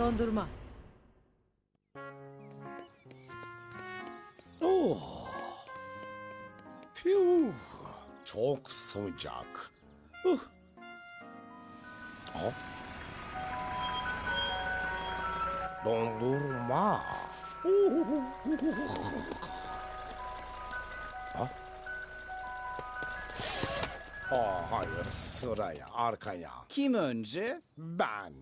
Dondurma. Oh. Phew. Çok sıcak. Uh. Oh. Dondurma. Ha? Oh, hayır sıraya arkaya. Kim önce? Ben.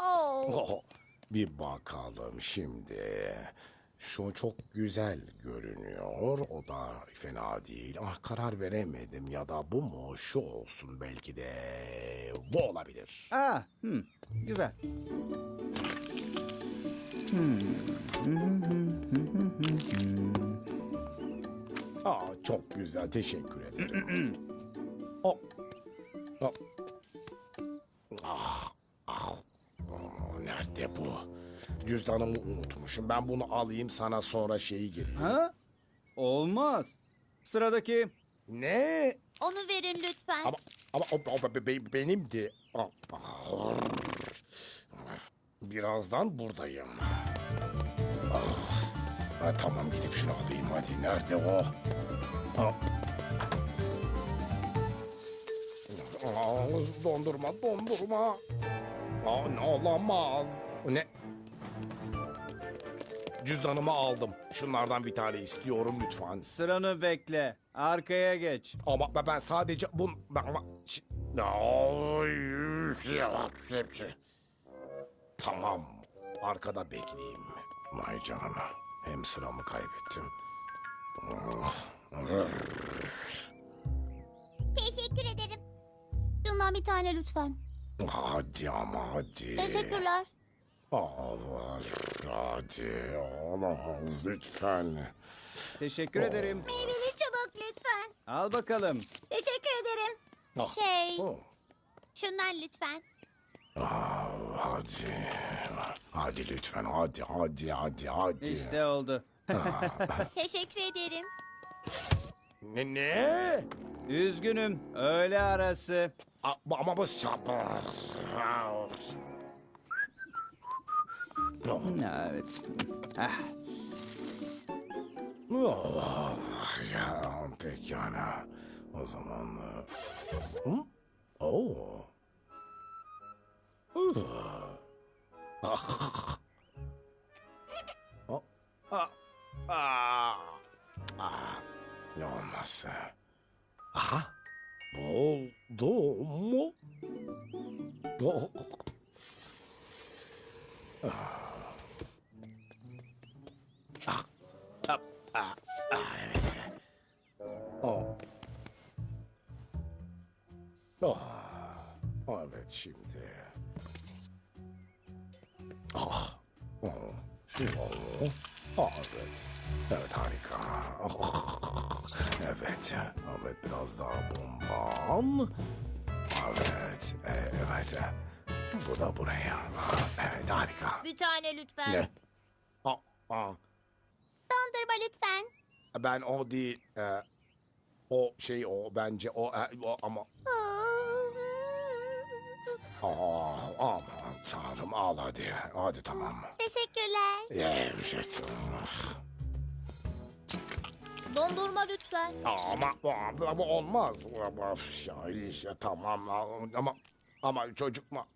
Oo. Oh, bir bakalım şimdi. Şu çok güzel görünüyor. O da fena değil. Ah karar veremedim ya da bu mu? Şu olsun belki de. Bu olabilir. Aa, hmm, güzel. Aa çok güzel. Teşekkür ederim. oh. Oh. Nerede bu? Cüzdanımı unutmuşum. Ben bunu alayım sana sonra şeyi getireyim. Ha? Olmaz. Sıradaki. Ne? Onu verin lütfen. Ama ama o, o be- be- benimdi. Ah, ah. Birazdan buradayım. Ah. Ha, tamam gidip şunu alayım hadi. Nerede o? Ah. Aa, dondurma dondurma. Aa, ne olamaz. Ne? Cüzdanımı aldım. Şunlardan bir tane istiyorum lütfen. Sıranı bekle. Arkaya geç. Ama ben- ben sadece bun... Ben, ama... Şi- Ay, şey var, hepsi. Tamam. Arkada bekleyeyim. Vay canına. Hem sıramı kaybettim. Teşekkür ederim. Şundan bir tane lütfen. Hadi ama hadi. Teşekkürler. Aa, hadi. Olamaz lütfen. Teşekkür ederim. Meyveli çabuk lütfen. Al bakalım. Teşekkür ederim. Ah, Şey, oh. şundan lütfen. Aa, hadi. Hadi lütfen hadi hadi hadi hadi. İşte oldu. Teşekkür ederim. Ne ne? Üzgünüm. Öğle arası. A- Ama bu sapır. Ha, Evet. Ah, Oh, ya pekala. O zaman... e, Hı? Oo. Ah. Oh, ah, ah, ah. Ne olmaz. Aha. Buldum mu? Oh. Ah, ah, ah, evet. Oh. Oh. Evet şimdi. Ah. Oh. Oh. Evet. Evet harika. Evet. Evet biraz daha bombam. Evet. e, Evet. Bu da buraya. Evet harika. Bir tane lütfen. Ne? Aa, aa. Dondurma lütfen. Ben o değil. e, o şey o bence o, e, o ama Aa, aman tanrım al hadi. Hadi tamam. Teşekkürler. Evet. Dondurma lütfen. Ama, ama, ama olmaz. Ama, ya, işte, tamam ama ama çocuk mu?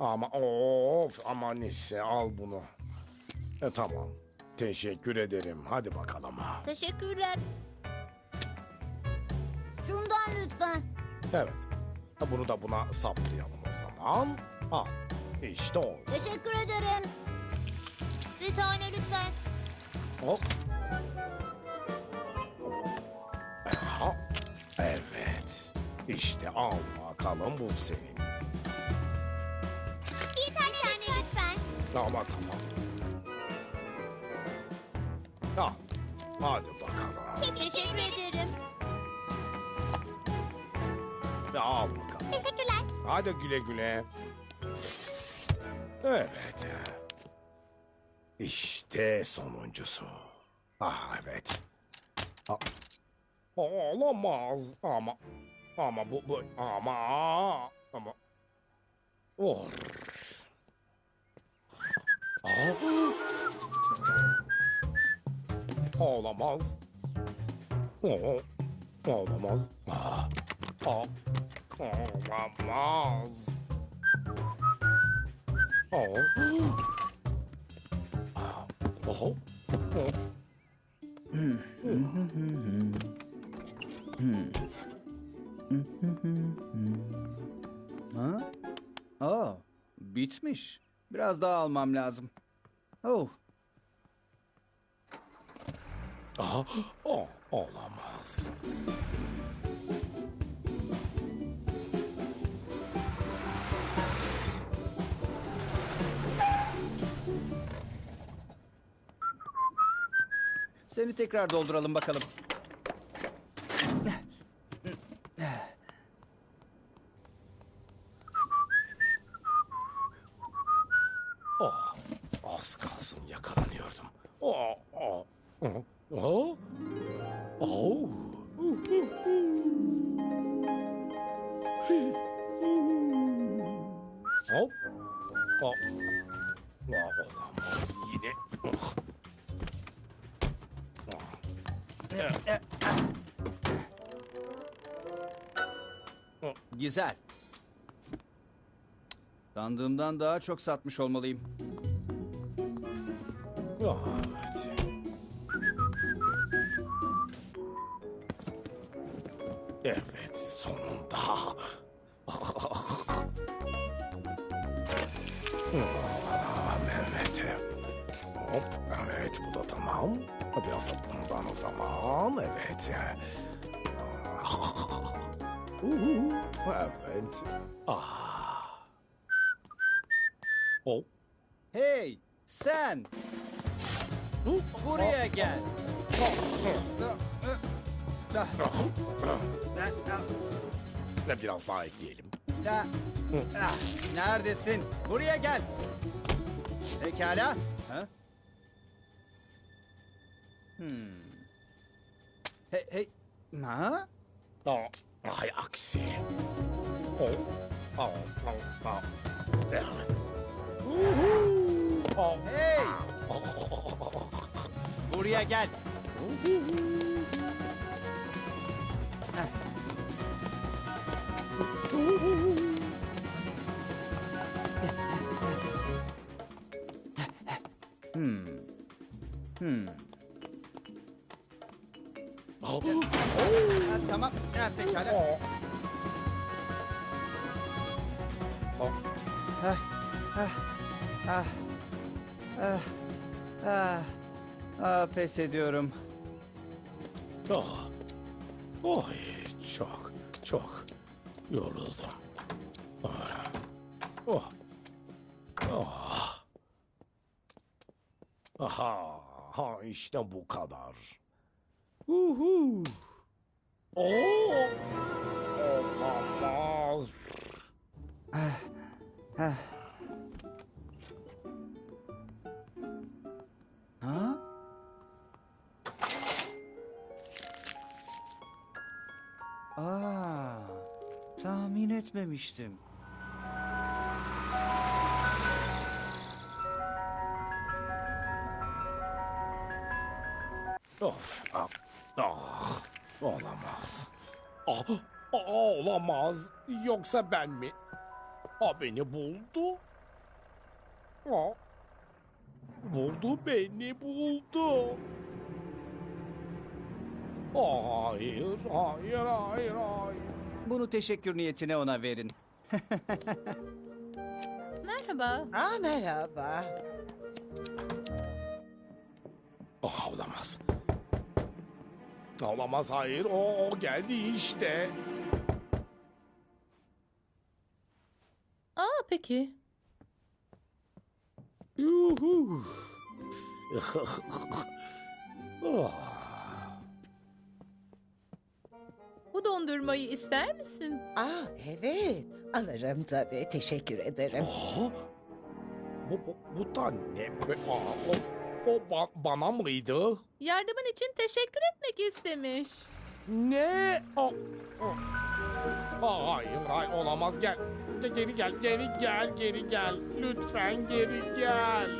Ama of ama neyse al bunu. E, tamam. Teşekkür ederim. Hadi bakalım. Teşekkürler. Şundan lütfen. Evet. Bunu da buna saplayalım o zaman. Al. İşte oldu. Teşekkür ederim. Bir tane lütfen. Hop. Aha. Evet. İşte al bakalım bu senin. Bir tane, tane lütfen. Ama tamam. Al. Hadi bakalım. Teşekkür ederim al bakalım. Teşekkürler. Hadi güle güle. Evet. İşte sonuncusu. Ah evet. Ah. Olamaz ama ama bu, bu ama ama Or. Aa. Olamaz. Olamaz. Aa. Aa olamaz. Oo, oo. Ha? Aa, bitmiş. Biraz daha almam lazım. Oh, Aa, o, olamaz. Seni tekrar dolduralım bakalım. Oh, az kalsın yakalanıyordum. Oh, oh, oh, oh. Oh. Hop. Oh. Güzel. Sandığımdan daha çok satmış olmalıyım. Evet. Evet, sonunda. Evet. Hop, evet bu da tamam. Biraz da bundan o zaman, evet. Uhu, evet. Ah. Oh. Hey, sen! Buraya gel. Ne biraz daha ekleyelim. Ah, ah, Neredesin? Buraya gel. Pekala. Ha? Hmm. Hey, hey. Ha? Aa, hay aksi. Oh, oh, oh, oh. Uhu. Oh. Hey! Buraya gel. Hmm. Hmm. Oh. Ha, tamam. Ha, pekala. Oh. Oh. Ah, ah, ah, ah, ah, ah, pes ediyorum. Oh. Oy, çok, çok yoruldum. Ah. Oh. Oh. Aha, ha işte bu kadar. Uhu. Oh. Olamaz. Ah. Ha? Aa, tahmin etmemiştim. Of. Ah. ah, Olamaz. Ah, ah, olamaz. Yoksa ben mi? Ah beni buldu. Ah. Buldu beni buldu. Ah, Hayır, hayır, hayır, hayır. Bunu teşekkür niyetine ona verin. Merhaba. Aa merhaba. Ah olamaz. Olamaz hayır. O, o geldi işte. Aa peki. Yuhu. Ah. Bu dondurmayı ister misin? Aa evet. Alırım tabii. Teşekkür ederim. Aa, bu, bu, bu da ne? Aa, o, o ba- bana mıydı? Yardımın için teşekkür etmek istemiş. Ne? Aa, aa, hayır, hayır olamaz. Gel. Ge- Geri gel, geri gel, geri gel. Lütfen geri gel.